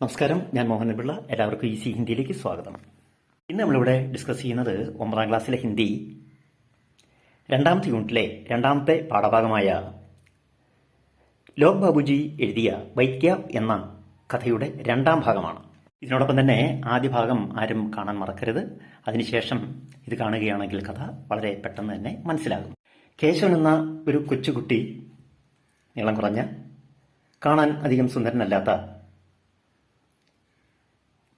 നമസ്കാരം ഞാൻ മോഹൻ പിള്ള എല്ലാവർക്കും ഈസി ഹിന്ദിയിലേക്ക് സ്വാഗതം. ഇന്ന് നമ്മളിവിടെ ഡിസ്കസ് ചെയ്യുന്നത് ഒമ്പതാം ക്ലാസ്സിലെ ഹിന്ദി രണ്ടാമത്തെ യൂണിറ്റിലെ രണ്ടാമത്തെ പാഠഭാഗമായ ലോക് ബാബുജി എഴുതിയ വൈക്യ എന്ന കഥയുടെ രണ്ടാം ഭാഗമാണ്. ഇതിനോടൊപ്പം തന്നെ ആദ്യ ഭാഗം ആരും കാണാൻ മറക്കരുത്. അതിനുശേഷം ഇത് കാണുകയാണെങ്കിൽ കഥ വളരെ പെട്ടെന്ന് തന്നെ മനസ്സിലാകും. കേശവൻ എന്ന ഒരു കൊച്ചുകുട്ടി നീളം കുറഞ്ഞ കാണാൻ അധികം സുന്ദരനല്ലാത്ത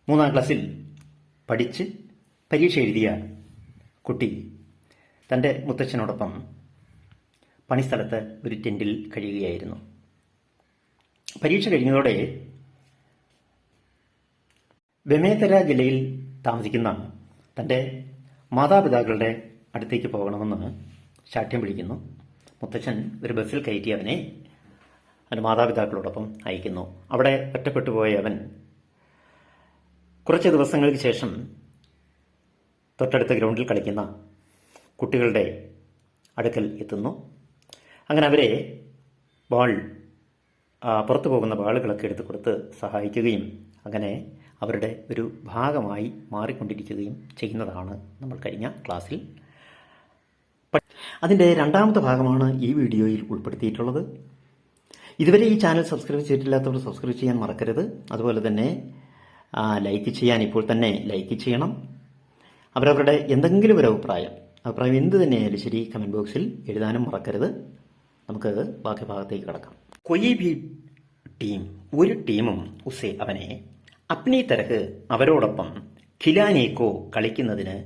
മൂന്നാം ക്ലാസ്സിൽ പഠിച്ച് പരീക്ഷ എഴുതിയ കുട്ടി തന്റെ മുത്തച്ഛനോടൊപ്പം പണിസ്ഥലത്ത് ഒരു ടെന്റിൽ കഴിയുകയായിരുന്നു. പരീക്ഷ കഴിഞ്ഞതോടെ വെമേതര ജില്ലയിൽ താമസിക്കുന്ന തന്റെ മാതാപിതാക്കളുടെ അടുത്തേക്ക് പോകണമെന്ന് ശാഠ്യം പിടിക്കുന്നു മുത്തച്ഛൻ ഒരു ബസ്സിൽ കയറ്റി അവനെ അവന്റെ മാതാപിതാക്കളോടൊപ്പം അയക്കുന്നു. അവിടെ ഒറ്റപ്പെട്ടു പോയ അവൻ കുറച്ച് ദിവസങ്ങൾക്ക് ശേഷം തൊട്ടടുത്ത ഗ്രൗണ്ടിൽ കളിക്കുന്ന കുട്ടികളുടെ അടുക്കൽ എത്തുന്നു. അങ്ങനെ അവരെ ബോൾ പുറത്തു പോകുന്ന ബാളുകളൊക്കെ എടുത്തു കൊടുത്ത് സഹായിക്കുകയും അങ്ങനെ അവരുടെ ഒരു ഭാഗമായി മാറിക്കൊണ്ടിരിക്കുകയും ചെയ്യുന്നതാണ് നമ്മൾ കഴിഞ്ഞ ക്ലാസ്സിൽ. അതിന്റെ രണ്ടാമത്തെ ഭാഗമാണ് ഈ വീഡിയോയിൽ ഉൾപ്പെടുത്തിയിട്ടുള്ളത്. ഇതുവരെ ഈ ചാനൽ സബ്സ്ക്രൈബ് ചെയ്തിട്ടില്ലാത്തവർ സബ്സ്ക്രൈബ് ചെയ്യാൻ മറക്കരുത്. അതുപോലെ തന്നെ ലൈക്ക് ചെയ്യാൻ ഇപ്പോൾ തന്നെ ലൈക്ക് ചെയ്യണം. അവരവരുടെ എന്തെങ്കിലും ഒരു അഭിപ്രായം അഭിപ്രായം എന്ത് തന്നെയായാലും ശരി കമന്റ് ബോക്സിൽ എഴുതാനും മറക്കരുത്. നമുക്ക് ബാക്കി ഭാഗത്തേക്ക് കിടക്കാം. കൊയി ബി ടീം ഒരു ടീമും ഉസേ അവനെ അപ്നി തരഹ് അവരോടൊപ്പം ഖിലാനേക്കോ കളിക്കുന്നതിന്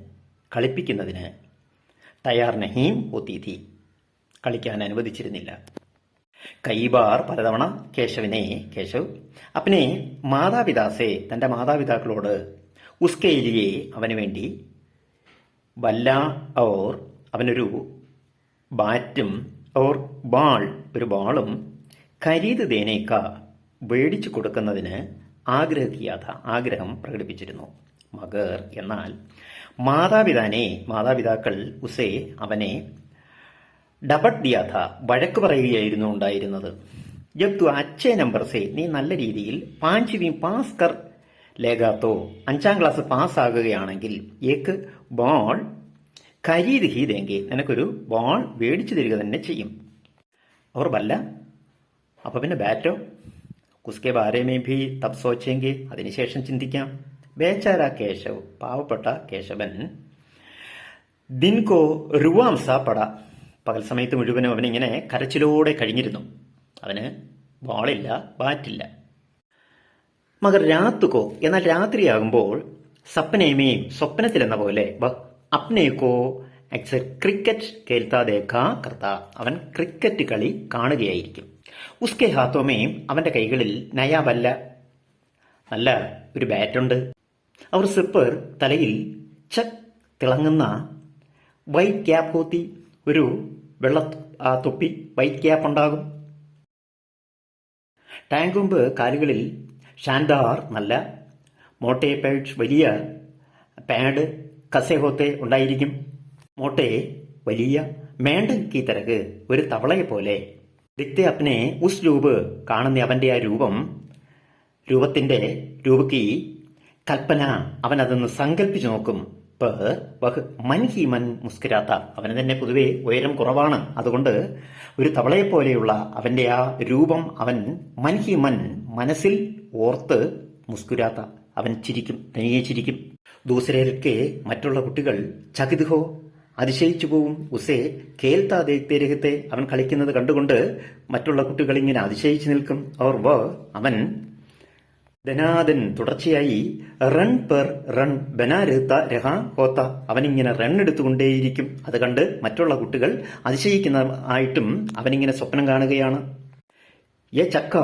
കളിപ്പിക്കുന്നതിന് തയ്യാർ നഹീം ഒത്തിഥി കളിക്കാൻ അനുവദിച്ചിരുന്നില്ല. കൈബാർ പലതവണ കേശവിനെ കേശവ്. അപ്പനെ മാതാപിതാസെ തന്റെ മാതാപിതാക്കളോട് ഉസ്കേലിയെ അവന് വേണ്ടി വല്ല ഓർ അവനൊരു ബാറ്റും ഓർ ബാൾ ഒരു ബാളും കരീത് ദേനേക്ക മേടിച്ചു കൊടുക്കുന്നതിന് ആഗ്രഹിക്കാത്ത ആഗ്രഹം പ്രകടിപ്പിച്ചിരുന്നു. മഗർ എന്നാൽ മാതാപിതാനെ മാതാപിതാക്കൾ ഉസേ അവനെ ഡബട്ട് ദിയാഥ വഴക്ക് പറയുകയായിരുന്നു ഉണ്ടായിരുന്നത്. ജബ് തു അച്ഛേ നമ്പർ സേ നീ നല്ല രീതിയിൽ പാഞ്ചുവി പാസ് കർ ലേഖാത്തോ അഞ്ചാം ക്ലാസ് പാസ്സാകുകയാണെങ്കിൽ ഏക്ക് ബോൾ കരീത് ഹി ദേങ്കി നിനക്കൊരു ബോൾ മേടിച്ചു തരിക തന്നെ ചെയ്യും. അവർ വല്ല അപ്പൊ പിന്നെ ബാറ്റോ? കുസ്കെ ബാരേമേ ഭി തപ് സോച്ചെങ്കിൽ അതിനുശേഷം ചിന്തിക്കാം. ബേച്ചാര കേശവ് പാവപ്പെട്ട കേശവൻ ദിൻകോ റുവാംസ പട. പകൽ സമയത്ത് മുഴുവനും അവനിങ്ങനെ കരച്ചിലോടെ കഴിഞ്ഞിരുന്നു. അവന് ബോളില്ല ബാറ്റില്ല മകർ രാത്തുക്കോ എന്നാൽ രാത്രിയാകുമ്പോൾ സപ്പനേമേയും സ്വപ്നത്തിലെന്ന പോലെ അപ്നേക്കോ എക്സ് ക്രിക്കറ്റ് കേൾത്താ കർത്ത. അവൻ ക്രിക്കറ്റ് കളി കാണുകയായിരിക്കും. ഉസ്കെ ഹാത്തോമയും അവന്റെ കൈകളിൽ നയാവല്ല. നല്ല ഒരു ബാറ്റുണ്ട്. അവർ സിപ്പർ തലയിൽ ചക് തിളങ്ങുന്ന വൈറ്റ് ക്യാപ്പ് ഹോത്തി ഒരു വെള്ള തൊപ്പി വൈറ്റ് ക്യാപ്പ് ഉണ്ടാകും. ടാങ്കുമ്പ് കാലുകളിൽ ഷാൻഡാർ നല്ല മോട്ടെ പേഴ്സ് വലിയ പാഡ് കസേഹോത്തെ ഉണ്ടായിരിക്കും. മോട്ടെ വലിയ മേണ്ടൻ കീ തിരക്ക് ഒരു തവളയെ പോലെ. ദിക്തെ അപ്നെ ഉസ് രൂപ് കാണുന്ന അവന്റെ ആ രൂപം രൂപത്തിന്റെ രൂപക്ക് കൽപ്പന അവൻ അതൊന്ന് സങ്കല്പിച്ചു നോക്കും. മൻ ഹി മൻ മുസ്കുരാത്ത. അവന് തന്നെ പൊതുവെ ഉയരം കുറവാണ്. അതുകൊണ്ട് ഒരു തവളയെ പോലെയുള്ള അവന്റെ ആ രൂപം അവൻ മൻ ഹി മൻ മനസ്സിൽ ഓർത്ത് മുസ്കുരാത്ത. അവൻ ചിരിക്കും തനിയെ ചിരിക്കും. ദൂസരേൽക്കെ മറ്റുള്ള കുട്ടികൾ ചകിതുഹോ അതിശയിച്ചു പോവും. ഉസേ കേൽത്താ ദേഹത്തെ അവൻ കളിക്കുന്നത് കണ്ടുകൊണ്ട് മറ്റുള്ള കുട്ടികൾ ഇങ്ങനെ അതിശയിച്ചു നിൽക്കും. അവർ വ അവൻ ധനാദൻ തുടർച്ചയായി റൺ പെർ റൺ ബനാരത്ത രഹ ഹോത്ത അവനിങ്ങനെ റൺ എടുത്തുകൊണ്ടേയിരിക്കും. അത് കണ്ട് മറ്റുള്ള കുട്ടികൾ അതിശയിക്കുന്ന ആയിട്ടും അവനിങ്ങനെ സ്വപ്നം കാണുകയാണ്. എ ചക്ക.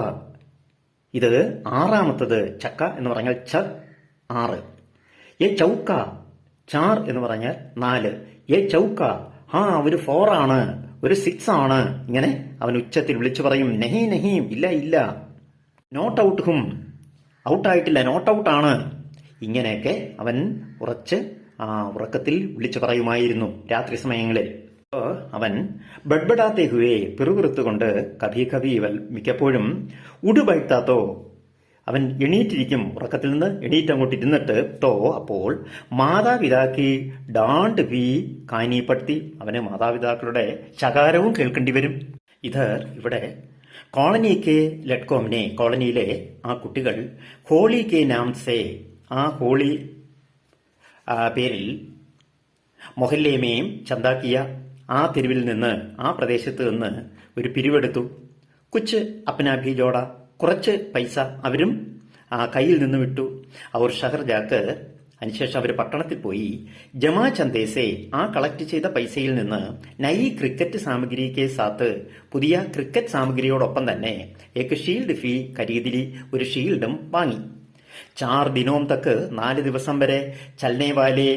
ഇത് ആറാമത്തത് ചക്ക എന്ന് പറഞ്ഞാൽ ച ആറ്. എ ചൗക്ക. ചാർ എന്ന് പറഞ്ഞാൽ നാല്. എ ചൗക്ക. ആ ഒരു ഫോർ ആണ്. ഒരു സിക്സ് ആണ്. ഇങ്ങനെ അവൻ ഉച്ചത്തിൽ വിളിച്ചു പറയും നെഹി നെഹീം ഇല്ല ഇല്ല. നോട്ട് ഔട്ട് ഹും. ഔട്ടായിട്ടില്ല നോട്ട് ഔട്ടാണ് ഇങ്ങനെയൊക്കെ അവൻ ഉറച്ച് ഉറക്കത്തിൽ വിളിച്ചു പറയുമായിരുന്നു രാത്രി സമയങ്ങളിൽ. അവൻ ബഡ്ബഡാത്തെ ഹുവേ പിറുപിറുത്തുകൊണ്ട് കഭി കഭി മിക്കപ്പോഴും ഉടുബൈത്താത്തോ അവൻ എണീറ്റിരിക്കും ഉറക്കത്തിൽ നിന്ന് എണീറ്റ് അങ്ങോട്ട് ഇരുന്നിട്ട് തോ അപ്പോൾ മാതാപിതാക്കി ഡാണ്ട് വി കാനീപ്പെടുത്തി അവന് മാതാപിതാക്കളുടെ ശകാരവും കേൾക്കേണ്ടി വരും. ഇത് ഇവിടെ കോളനി കെ കോളനിയിലെ ആ കുട്ടികൾ ഹോളി കെ നാം സേ ആ ഹോളി പേരിൽ മൊഹല്ലേമയും ചന്താക്കിയ ആ തെരുവിൽ നിന്ന് ആ പ്രദേശത്ത് നിന്ന് ഒരു പിരിവെടുത്തു. കുച്ച് അപ്പനാഭി ജോഡ കുറച്ച് പൈസ അവരും ആ കയ്യിൽ നിന്ന് വിട്ടു. അവർ ഷഹർ ജാക്ക് അതിനുശേഷം അവർ പട്ടണത്തിൽ പോയി ജമാ ചന്ദേസെ ആ കളക്ട് ചെയ്ത പൈസയിൽ നിന്ന് നൈ ക്രിക്കറ്റ് സാമഗ്രിക്ക് സാത്ത് പുതിയ ക്രിക്കറ്റ് സാമഗ്രിയോടൊപ്പം തന്നെ ഏക്ക് ഷീൽഡ് ഫീ കരീതിലി ഒരു ഷീൽഡും വാങ്ങി. ചാർ ദിനോം തക്ക് നാല് ദിവസം വരെ ചൽനേവാലെ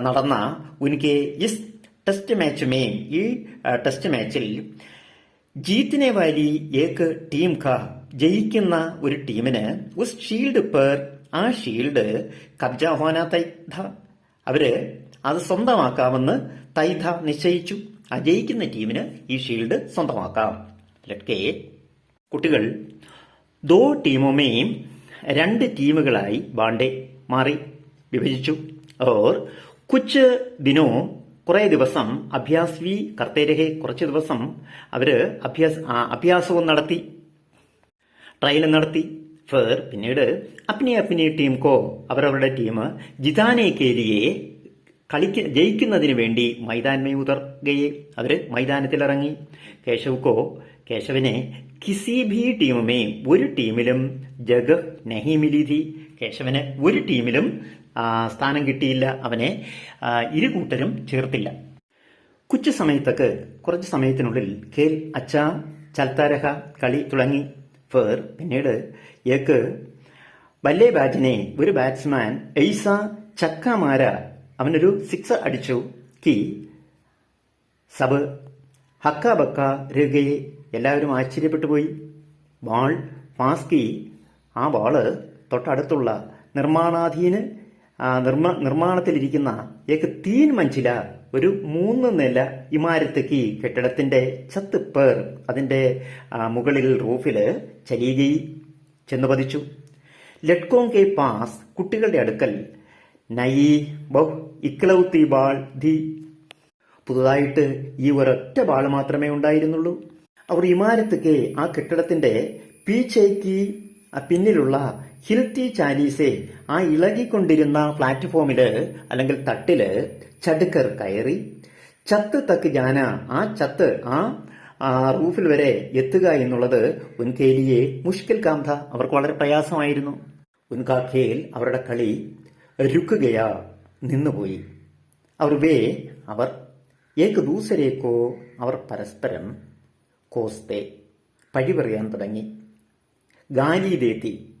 നടന്ന ഉനിക്ക് ഇസ് ടെസ്റ്റ് മാച്ച് മേ ഈ ടെസ്റ്റ് മാച്ചിൽ ജീത്തിനെ വാലി ഏക്ക് ടീം ക ജയിക്കുന്ന ഒരു ടീമിന് ഉസ് ഷീൽഡ് പേർ ആ ഷീൽഡ് കബ്ജാഹ്വാന തൈധ അവർ അത് സ്വന്തമാക്കാമെന്ന് തൈധ നിശ്ചയിച്ചു. ആ ജയിക്കുന്ന ടീമിന് ഈ ഷീൽഡ് സ്വന്തമാക്കാം. കുട്ടികൾ ദോ ടീമുമേയും രണ്ട് ടീമുകളായി ബാണ്ഡെ മാറി വിഭജിച്ചു. ഓർ കുച്ച് ദിനോ കുറെ ദിവസം അഭ്യാസ് വി കർത്തേരഹെ കുറച്ച് ദിവസം അവർ അഭ്യാസ് അഭ്യാസവും നടത്തി ട്രയൽ നടത്തി. ഫേർ പിന്നീട് അപ്നി അപ്നി ടീം കോ അവരവരുടെ ടീം ജിതാനെ കേലിയെ കളിക്ക ജയിക്കുന്നതിന് വേണ്ടി മൈതാൻമേ ഉതർഗയെ അവർ മൈതാനത്തിലിറങ്ങി. കേശവ് കോ കേശവനെ കിസി ഭി ടീമുമേ ഒരു ടീമിലും ജഗ് നഹി കേശവന് ഒരു ടീമിലും സ്ഥാനം കിട്ടിയില്ല. അവനെ ഇരു കൂട്ടരും ചേർത്തില്ല. കുച്ചു സമയത്തൊക്കെ കുറച്ച് സമയത്തിനുള്ളിൽ ഖേൽ അച്ച ചൽത്താരഹ കളി തുടങ്ങി. ഫേർ പിന്നീട് ഏക്ക് ബല്ലേ ബാറ്റിനെ ഒരു ബാറ്റ്സ്മാൻ എയ്സ ചക്കമാര അവനൊരു സിക്സ് അടിച്ചു. കി. സബ് ഹക്ക ബക്ക രഗയെ എല്ലാവരും ആശ്ചര്യപ്പെട്ടു പോയി ബാൾ പാസ്കി ആ ബാൾ തൊട്ടടുത്തുള്ള നിർമ്മാണാധീന് നിർമ്മ നിർമ്മാണത്തിലിരിക്കുന്ന ഏക്ക് തീൻ മഞ്ചില ഒരു മൂന്ന് നില ഇമാരത്തേക്ക് കെട്ടിടത്തിന്റെ ചത്ത് പേർ അതിന്റെ മുകളിൽ റൂഫിൽ ചലിയുകയി ചെന്ന് പതിച്ചു. ലഡ്കോങ് കെ പാസ് കുട്ടികളുടെ അടുക്കൽ. നൈ ബഹ് ഇക്ലൗത്തി ബാൾ ധി. പുതുതായിട്ട് ഈ ഒരൊറ്റ ബാൾ മാത്രമേ ഉണ്ടായിരുന്നുള്ളൂ. അവർ ഇമാരത്തേക്ക് ആ കെട്ടിടത്തിന്റെ പീച്ചേക്ക് പിന്നിലുള്ള ഹിൽത്തി ചാലീസെ ആ ഇളകിക്കൊണ്ടിരുന്ന പ്ലാറ്റ്ഫോമിൽ അല്ലെങ്കിൽ തട്ടിൽ ചടുക്കർ കയറി. ചത്ത് തക്ക് ജാന ആ ചത്ത് ആ റൂഫിൽ വരെ എത്തുക എന്നുള്ളത് ഉൻകേലിയെ മുഷ്കിൽ കാന്ത അവർക്ക് വളരെ പ്രയാസമായിരുന്നു. ഉൻകാഖേൽ അവരുടെ കളി രുക്കുകയാ നിന്നുപോയി. അവർ വേ അവർ ഏക്ക് ദൂസരേക്കോ അവർ പരസ്പരം കോസ്തെ പഴി പറയാൻ തുടങ്ങി. ഗാലിദേത്തി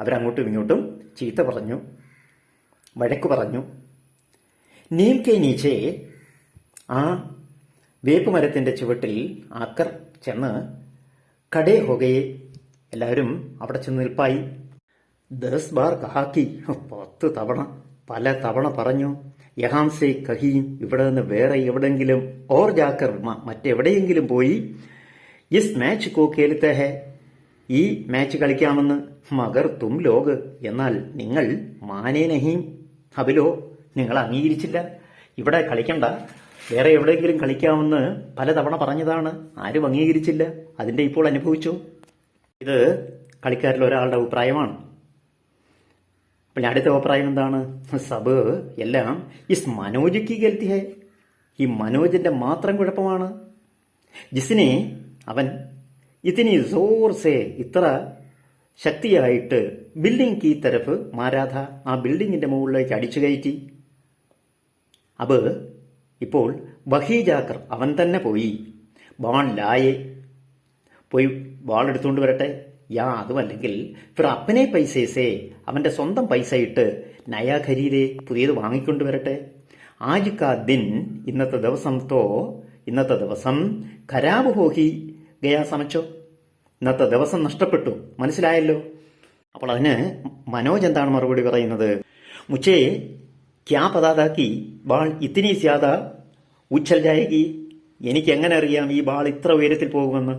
അവരങ്ങോട്ടും ഇങ്ങോട്ടും ചീത്ത പറഞ്ഞു വഴക്കു പറഞ്ഞു. നീം കെ നീച്ചേ ആ വേപ്പുമരത്തിന്റെ ചുവട്ടിൽ ആക്കർ ചെന്ന് കടേ ഹോകയെ എല്ലാവരും അവിടെ ചെന്ന് നിൽപ്പായി. Thus bar കഹാക്കി. പത്ത് തവണ പല തവണ പറഞ്ഞു യഹാംസെ കഹീം ഇവിടെ നിന്ന് വേറെ എവിടെങ്കിലും ഓർ ജാക്കർ മറ്റെവിടെയെങ്കിലും പോയി ഇസ് മാച്ച് കോ കേലത്തെ ഹെ? ഈ മാച്ച് കളിക്കാമെന്ന് മകർ തും ലോക് എന്നാൽ നിങ്ങൾ മാനേ നഹീം. അബിലോ നിങ്ങൾ അംഗീകരിച്ചില്ല. ഇവിടെ കളിക്കണ്ട. വേറെ എവിടെയെങ്കിലും കളിക്കാമെന്ന് പലതവണ പറഞ്ഞതാണ്. ആരും അംഗീകരിച്ചില്ല അതിന്റെ ഇപ്പോൾ അനുഭവിച്ചു. ഇത് കളിക്കാരിൽ ഒരാളുടെ അഭിപ്രായമാണ്. പിന്നെ അടുത്ത അഭിപ്രായം എന്താണ്? സബ് എല്ലാം ഇസ് മനോജിക്ക് ഗൽത്തി ഹെ. ഈ മനോജിന്റെ മാത്രം കുഴപ്പമാണ്. ജിസിനെ അവൻ ഇതിനി സോർ സേ ഇത്ര ശക്തിയായിട്ട് ബിൽഡിംഗ് കീ തരഫ് മാരാധ ആ ബിൽഡിങ്ങിന്റെ മുകളിലേക്ക് അടിച്ചു കയറ്റി. അബ് ഇപ്പോൾ ബഹീജാക്കർ അവൻ തന്നെ പോയി. ബാൺ ലായെ. പോയി വാൾ എടുത്തുകൊണ്ട് വരട്ടെ. യാ അതുമല്ലെങ്കിൽ ഫിർ അപ്പനെ പൈസേസേ അവന്റെ സ്വന്തം പൈസ ഇട്ട് നയാ പുതിയത് വാങ്ങിക്കൊണ്ട് വരട്ടെ. ആജ് കാ ദിൻ ഇന്നത്തെ ദിവസം തോ ഇന്നത്തെ ദിവസം ഖരാബ് ഹോഹി ഗയാ സമച്ചോ. ഇന്നത്തെ ദിവസം നഷ്ടപ്പെട്ടു. മനസ്സിലായല്ലോ? അപ്പോൾ അതിന് മനോജ് എന്താണ് മറുപടി പറയുന്നത്? മുച്ചേ ക്യാ പതാതാക്കി ബാൾ ഇത്തിനി സ്യാദ ഉച്ചൽ ജായകി എനിക്ക് എങ്ങനെ അറിയാം ഈ ബാൾ ഇത്ര ഉയരത്തിൽ പോകുമെന്ന്?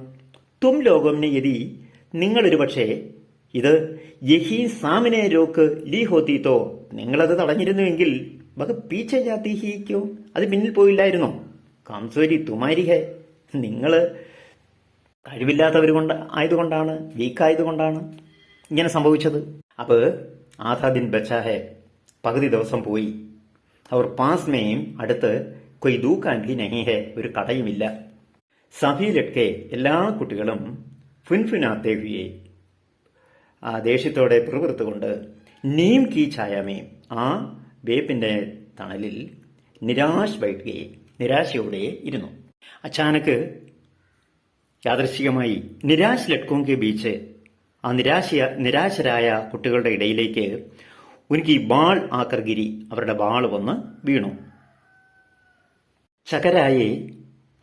തും ലോകംനെ യതി നിങ്ങളൊരു പക്ഷേ ഇത് യഹി സാമിനെ രോക്ക് ലീ ഹോത്തീത്തോ നിങ്ങളത് തടഞ്ഞിരുന്നുവെങ്കിൽ ബഹ പീച്ച ജാത്തിഹിക്കോ അത് പിന്നിൽ പോയില്ലായിരുന്നോ? കാംസോരി തുമാരി ഹേ നിങ്ങൾ കഴിവില്ലാത്തവർ കൊണ്ട് ആയതുകൊണ്ടാണ് വീക്കായതുകൊണ്ടാണ് ഇങ്ങനെ സംഭവിച്ചത്. അപ്പൊ ആധാ ദിൻ ബച്ചാ ഹേ പകുതി ദിവസം പോയി. അവർ പാസ്മേയും അടുത്ത് കൊയ് ദൂക്കാൻ ഭി നഹി ഹേ ഒരു കടയുമില്ല സഭയിലൊക്കെ എല്ലാ കുട്ടികളും ഫുൻഫുനാ ദേവിയെ ആ ദേഷ്യത്തോടെ പിറുപിറുത്തുകൊണ്ട് നീം കീ ഛായാമേം ആ വേപ്പിന്റെ തണലിൽ നിരാശ് വൈകുകയെ നിരാശയോടെ ഇരുന്നു. അച്ചാനക്ക് യാദൃശികമായി നിരാശ് ലഡ്കോങ്കെ ബീച്ച് ആ നിരാശ നിരാശരായ കുട്ടികളുടെ ഇടയിലേക്ക് ഉനിക്ക് ബാൾ ആക്കർഗിരി അവരുടെ ബാൾ വന്ന് വീണു. ചകരായെ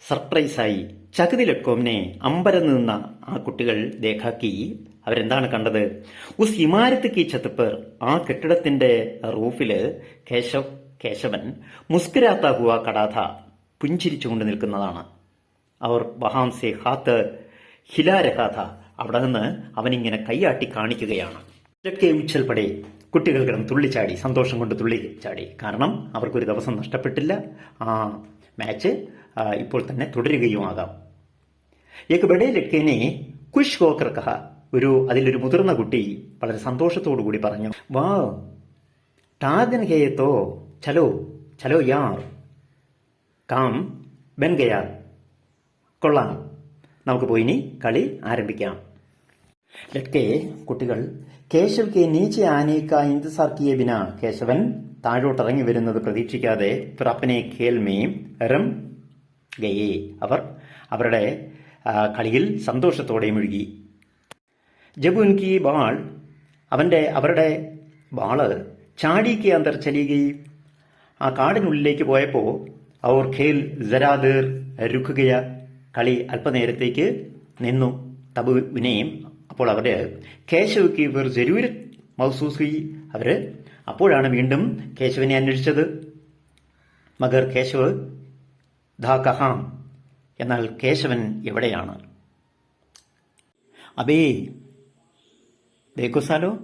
സർപ്രൈസായി ചകതി അമ്പരം നിന്ന ആ കുട്ടികൾ ദേഖാക്കി അവരെന്താണ് കണ്ടത്? ഉസ് ഇമാരത്ത് കി ചത്തപ്പർ ആ കെട്ടിടത്തിന്റെ റൂഫിൽ കേശവ് കേശവൻ മുസ്കുരാത്ത ഹുവ കടാഥ പുഞ്ചിരിച്ചുകൊണ്ട് നിൽക്കുന്നതാണ്. അവർ വഹാം സെ ഹാത്ത് ഹിലാരഹാഥ അവിടെ നിന്ന് അവനിങ്ങനെ കൈയാട്ടി കാണിക്കുകയാണ്. ഇതൊക്കെ ഉച്ചൽപ്പടെ കുട്ടികൾ തുള്ളിച്ചാടി സന്തോഷം കൊണ്ട് തുള്ളി ചാടി. കാരണം അവർക്കൊരു ദിവസം നഷ്ടപ്പെട്ടില്ല. ആ മാച്ച് ഇപ്പോൾ തന്നെ തുടരുകയുമാകാം. ഏക്ക് ബഡേ ലക്കേനെ കുഷ് ഹോക്കർ കഹ ഒരു അതിലൊരു മുതിർന്ന കുട്ടി വളരെ സന്തോഷത്തോടു കൂടി പറഞ്ഞു വാ ടാദൻ ഹേയത്തോ ചലോ ചലോ യാർ കാം ബെൻഗയാർ. ഗയാ കൊള്ളാം. നമുക്ക് പോയിനി കളി ആരംഭിക്കാം. ലട്കെ കുട്ടികൾ. കേശവ് കെ നീച്ചെ ആനേക്ക ഇന്ത് കിയെ ബിന കേശവൻ താഴോട്ടിറങ്ങി വരുന്നത് പ്രതീക്ഷിക്കാതെ തുറപ്പനെ ഖേൽമേയും റം ഗയേ. അവർ അവരുടെ കളിയിൽ സന്തോഷത്തോടെ മുഴുകി. ജബുൻ കി ബാൾ. അവന്റെ അവരുടെ ബാൾ ചാടിക്ക് അന്തർ ചലിയുകയും ആ കാടിനുള്ളിലേക്ക് പോയപ്പോൾ അവർ ഖേൽ ജരാദർ രുക്കുകയ കളി അല്പനേരത്തേക്ക് നിന്നു. തബുവിനെയും അപ്പോൾ അവർ കേശവയ്ക്ക് ഇവർ ജരൂർ മൗസൂസ് അവർ അപ്പോഴാണ് വീണ്ടും കേശവനെ അന്വേഷിച്ചത്. മഗർ കേശവ് ധാ എന്നാൽ കേശവൻ എവിടെയാണ്? അബേ സാലോ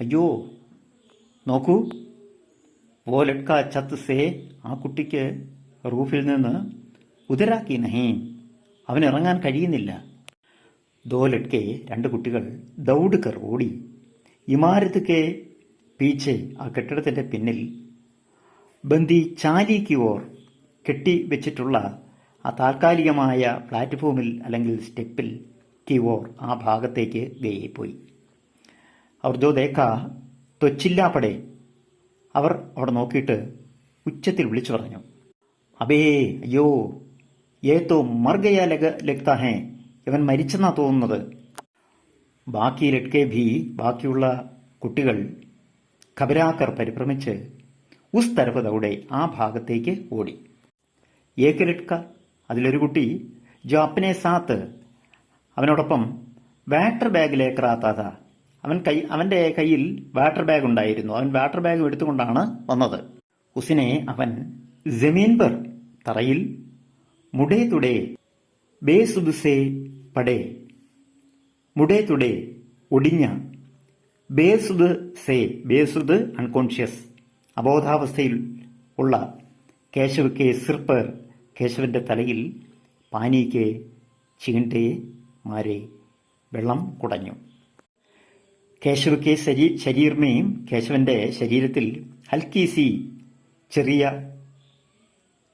അയ്യോ നോക്കൂ. വോ ചത്ത് സേ ആ കുട്ടിക്ക് റൂഫിൽ നിന്ന് ഉദരാക്കി നഹീം. അവനിറങ്ങാൻ കഴിയുന്നില്ല. ദോ രണ്ട് കുട്ടികൾ ദൗഡ് കർ ഓടി. ഇമാരത്ത് കെ പീച്ചെ ആ കെട്ടിടത്തിന്റെ പിന്നിൽ ബന്ദി ചാലിക്ക് ഓർ കെട്ടി വെച്ചിട്ടുള്ള ആ താൽക്കാലികമായ പ്ലാറ്റ്ഫോമിൽ അല്ലെങ്കിൽ സ്റ്റെപ്പിൽ കിവോർ ആ ഭാഗത്തേക്ക് ഗയെ അവർ ജോ ദേഖ തൊച്ചില്ലാപ്പടെ അവർ അവിടെ നോക്കിയിട്ട് ഉച്ചത്തിൽ വിളിച്ചു പറഞ്ഞു. അബേ അയ്യോ ഏതോ മർഗയാ ലഗ ലഗ്താ ഇവൻ മരിച്ചെന്നാ തോന്നുന്നത്. ബാക്കി ലട്കെ ഭീ ബാക്കിയുള്ള കുട്ടികൾ ഖബരാക്കർ പരിഭ്രമിച്ച് ഉസ് തരപതയുടെ ആ ഭാഗത്തേക്ക് ഓടി. ഏക ലട്ക അതിലൊരു കുട്ടി ജോ സാത്ത് അവനോടൊപ്പം വാട്ടർ ബാഗിലേക്കറാത്താത അവൻ കൈ അവന്റെ കയ്യിൽ വാട്ടർ ബാഗ് ഉണ്ടായിരുന്നു അവൻ വാട്ടർ ബാഗ് എടുത്തുകൊണ്ടാണ് വന്നത്. ഉസിനെ അവൻ ജമീൻപർ തറയിൽ മുടേ തുടേ ബേസുദുസേ പടേ മുടേ തുടേ ഒടിഞ്ഞ ബേസുദ് സേ ബേസുദ് അൺകോൺഷ്യസ് അബോധാവസ്ഥയിൽ ഉള്ള കേശവ് കെ സിർപ്പർ കേശവന്റെ തലയിൽ പാനിക്ക് ചീണ്ടേ മാരെ വെള്ളം കുടഞ്ഞു. കേശവ് കെ ശരീ ശരീർമേയും കേശവന്റെ ശരീരത്തിൽ ഹൽക്കീസി ചെറിയ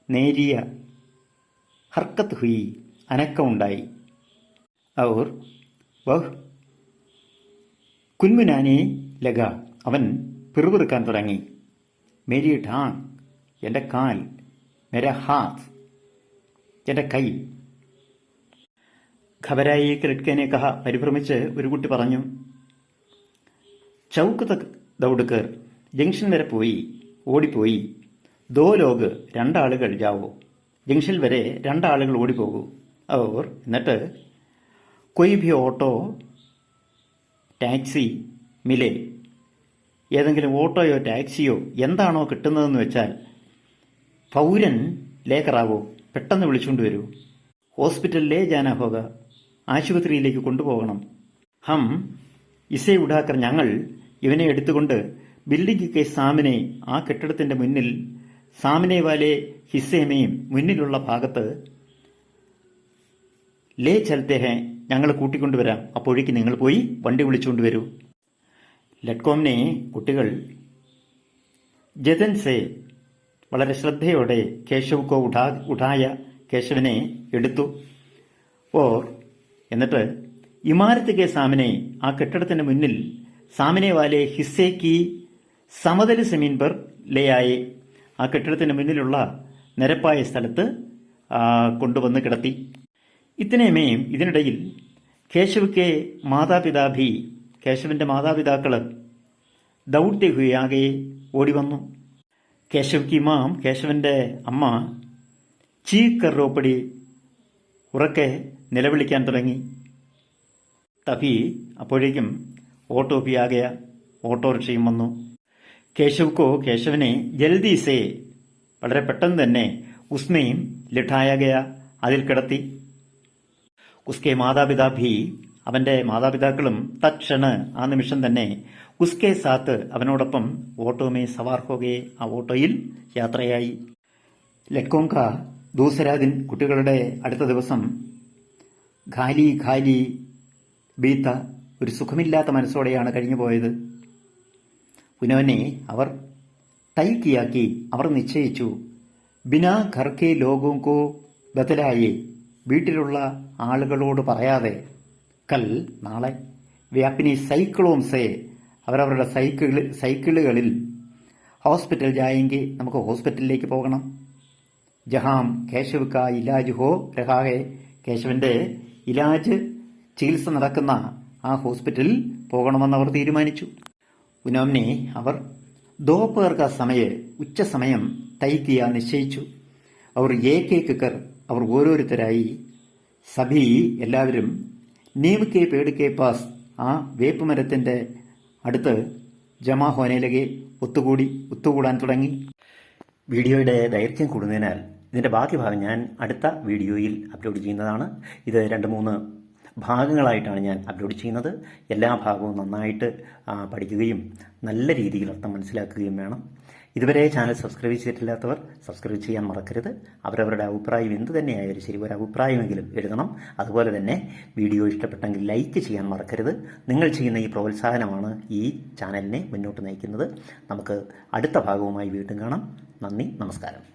നേരിയ ഹർക്കത്ത് ഹുയി അനക്കമുണ്ടായി. അവർ വഹ് കുൻമുനാനെ ലഗ. അവൻ പിറുപിറുക്കാൻ തുടങ്ങി. മേരി ഠാങ് എന്റെ കാൽ മെര ഹാത്ത് എന്റെ കൈ. ഖബരായി കിഴക്കനെ കഹ പരിഭ്രമിച്ച് ഒരു കുട്ടി പറഞ്ഞു ചൗക്ക് ദൗഡ്കർ ജംഗ്ഷൻ വരെ പോയി ഓടിപ്പോയി. ദോ ലോഗ് രണ്ടാളുകൾ ജാവോ. ജംഗ്ഷൻ വരെ രണ്ടാളുകൾ ഓടിപ്പോകൂ. അവർ എന്നിട്ട് കൊയ് भी ऑटो ടാക്സി മിലേ ഏതെങ്കിലും ഓട്ടോയോ ടാക്സിയോ എന്താണോ കിട്ടുന്നതെന്ന് വെച്ചാൽ പൗരൻ ലേക്കറാവോ പെട്ടെന്ന് വിളിച്ചുകൊണ്ട് വരൂ. ഹോസ്പിറ്റലിലേ ജാനാ ഹോക ആശുപത്രിയിലേക്ക് കൊണ്ടുപോകണം. ഹം ഇസെ ഉഡാക്കർ ഞങ്ങൾ ഇവനെ എടുത്തുകൊണ്ട് ബിൽഡിംഗ് കെ സാമിനെ ആ കെട്ടിടത്തിന്റെ മുന്നിൽ സാമിനെ വാലെ ഹിസ്സേമയും മുന്നിലുള്ള ഭാഗത്ത് ലേ ചലത്തെ ഹേ ഞങ്ങൾ കൂട്ടിക്കൊണ്ടുവരാം അപ്പോഴേക്ക് നിങ്ങൾ പോയി വണ്ടി വിളിച്ചുകൊണ്ട് വരൂ. ലഡ്കോമിനെ കുട്ടികൾ ജതൻസെ വളരെ ശ്രദ്ധയോടെ കേശവ് കോ ഉഠാ ഉഠായ കേശവനെ എടുത്തു. ഓർ എന്നിട്ട് ഇമാരത്ത് കെ സാമിനെ ആ കെട്ടിടത്തിന് മുന്നിൽ സാമിനെ വാലെ ഹിസ്സേ കി സമതല സെമീൻ പർ ലേയായെ ആ കെട്ടിടത്തിന് മുന്നിലുള്ള നിരപ്പായ സ്ഥലത്ത് കൊണ്ടുവന്ന് കിടത്തി. ഇത്തനെമേയും ഇതിനിടയിൽ കേശവയ്ക്ക് മാതാപിതാഭി കേശവന്റെ മാതാപിതാക്കൾ കേശവന്റെ മാതാപിതാക്കൾ ദൗഡ്യ ഹുയാകെ ഓടി വന്നു കേശവ്ക്ക് ഇമാം മാം കേശവന്റെ അമ്മ ചീ കറോപ്പടി ഉറക്കെ നിലവിളിക്കാൻ തുടങ്ങി. തഫി അപ്പോഴേക്കും ഓട്ടോപിയാകെ ഓട്ടോറിക്ഷയും വന്നു. കേശവ്ക്കോ കേശവനെ ജൽദി സേ വളരെ പെട്ടെന്ന് തന്നെ ഉസ്മയും ലിഠായകയ അതിൽ കിടത്തി. ഉസ്കെ മാതാപിതാ ഭി അവന്റെ മാതാപിതാക്കളും തക്ഷണ് ആ നിമിഷം തന്നെ ഉസ്കെ സാത്ത് അവനോടൊപ്പം ഓട്ടോമേ സവാർ ആ ഓട്ടോയിൽ യാത്രയായി. ലക്കോങ്ക ദൂസരാദിൻ കുട്ടികളുടെ അടുത്ത ദിവസം ഖാലി ഖാലി ബീത്ത ഒരു സുഖമില്ലാത്ത മനസ്സോടെയാണ് കഴിഞ്ഞു പോയത് പുനവനെ അവർ തൈക്കിയാക്കി അവർ നിശ്ചയിച്ചു ബിനാ ഖർക്കെ ലോകോങ്കോ ബദലായി വീട്ടിലുള്ള ആളുകളോട് പറയാതെ കൽ നാളെ വ്യാപിനി സൈക്കിളോം സേ അവരവരുടെ സൈക്കിളിൽ സൈക്കിളുകളിൽ ഹോസ്പിറ്റൽ ജായെങ്കിൽ നമുക്ക് ഹോസ്പിറ്റലിലേക്ക് പോകണം. ജഹാം കേശവ് കാ ഇലാജ് ഹോ രഹാഹെ. കേശവന്റെ ഇലാജ് ചികിത്സ നടക്കുന്ന ആ ഹോസ്പിറ്റലിൽ പോകണമെന്ന് അവർ തീരുമാനിച്ചു. ഉനോമിനെ അവർ ദോപ്പേർക്ക കാ സമയ ഉച്ച സമയം തൈക്കിയ നിശ്ചയിച്ചു. അവർ ഏകേക്ക് കർ അവർ ഓരോരുത്തരായി സഭി എല്ലാവരും നീമുക്കെ കെ പേട് കെ പാസ് ആ വേപ്പ് മരത്തിന്റെ അടുത്ത് ജമാ ഹോനയിലകെ ഒത്തുകൂടി ഒത്തുകൂടാൻ തുടങ്ങി. വീഡിയോയുടെ ദൈർഘ്യം കൂടുന്നതിനാൽ ഇതിന്റെ ബാക്കി ഭാഗം ഞാൻ അടുത്ത വീഡിയോയിൽ അപ്ലോഡ് ചെയ്യുന്നതാണ്. ഇത് രണ്ട് മൂന്ന് ഭാഗങ്ങളായിട്ടാണ് ഞാൻ അപ്ലോഡ് ചെയ്യുന്നത്. എല്ലാ ഭാഗവും നന്നായിട്ട് പഠിക്കുകയും നല്ല രീതിയിൽ അർത്ഥം മനസ്സിലാക്കുകയും വേണം. ഇതുവരെ ചാനൽ സബ്സ്ക്രൈബ് ചെയ്തിട്ടില്ലാത്തവർ സബ്സ്ക്രൈബ് ചെയ്യാൻ മറക്കരുത്. അവരവരുടെ അഭിപ്രായം എന്ത് തന്നെയായാലും ശരി ഒരു അഭിപ്രായമെങ്കിലും എഴുതണം. അതുപോലെ തന്നെ വീഡിയോ ഇഷ്ടപ്പെട്ടെങ്കിൽ ലൈക്ക് ചെയ്യാൻ മറക്കരുത്. നിങ്ങൾ ചെയ്യുന്ന ഈ പ്രോത്സാഹനമാണ് ഈ ചാനലിനെ മുന്നോട്ട് നയിക്കുന്നത്. നമുക്ക് അടുത്ത ഭാഗവുമായി വീണ്ടും കാണാം. നന്ദി നമസ്കാരം.